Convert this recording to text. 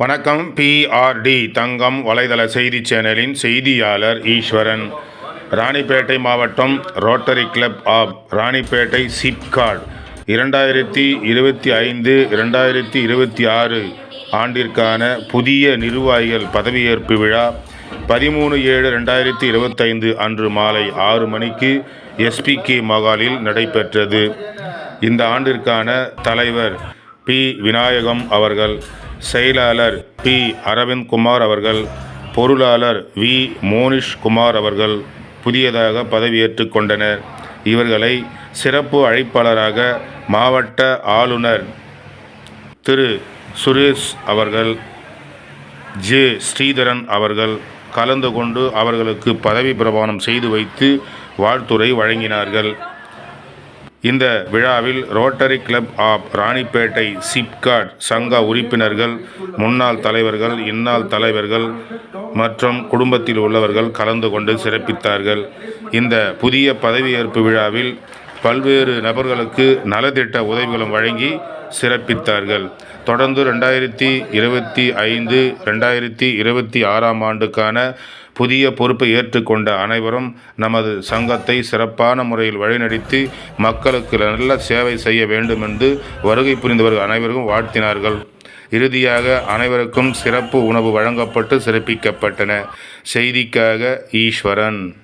வணக்கம் பிஆர்டி தங்கம் வலைதள செய்தி சேனலின் செய்தியாளர் ஈஸ்வரன். ராணிப்பேட்டை மாவட்டம் Rotary club of Ranipettai SIPCOT இரண்டாயிரத்தி இருபத்தி ஐந்து இரண்டாயிரத்தி இருபத்தி ஆறு ஆண்டிற்கான புதிய நிர்வாகிகள் பதவியேற்பு விழா பதிமூணு ஏழு ரெண்டாயிரத்தி இருபத்தைந்து அன்று மாலை ஆறு மணிக்கு எஸ்பிகே மகாலில் நடைபெற்றது. இந்த ஆண்டிற்கான தலைவர் பி. விநாயகம் அவர்கள் செயலாளர் பி. அரவிந்த் குமார் அவர்கள் பொருளாளர் வி. மோனிஷ் குமார் அவர்கள் புதியதாக பதவியேற்றுக் கொண்டனர். இவர்களை சிறப்பு அழைப்பாளராக மாவட்ட ஆளுநர் திரு. சுரேஷ் அவர்கள் ஜே. ஸ்ரீதரன் அவர்கள் கலந்து கொண்டு அவர்களுக்கு பதவி பிரமாணம் செய்து வைத்து வாழ்த்துரை வழங்கினார்கள். இந்த விழாவில் Rotary club of Ranipettai SIPCOT சங்க உறுப்பினர்கள் முன்னாள் தலைவர்கள் இந்நாள் தலைவர்கள் மற்றும் குடும்பத்தில் உள்ளவர்கள் கலந்து கொண்டு சிறப்பித்தார்கள். இந்த புதிய பதவியேற்பு விழாவில் பல்வேறு நபர்களுக்கு நலத்திட்ட உதவிகளும் வழங்கி சிறப்பித்தார்கள். தொடர்ந்து ரெண்டாயிரத்தி இருபத்தி ஐந்து ரெண்டாயிரத்தி இருபத்தி ஆறாம் ஆண்டுக்கான புதிய பொறுப்பை ஏற்றுக்கொண்ட அனைவரும் நமது சங்கத்தை சிறப்பான முறையில் வழிநடத்தி மக்களுக்கு நல்ல சேவை செய்ய வேண்டும் என்று வருகை புரிந்தவர்கள் அனைவருக்கும் வாழ்த்தினார்கள். இறுதியாக அனைவருக்கும் சிறப்பு உணவு வழங்கப்பட்டு சிறப்பிக்கப்பட்டன. செய்திக்காக ஈஸ்வரன்.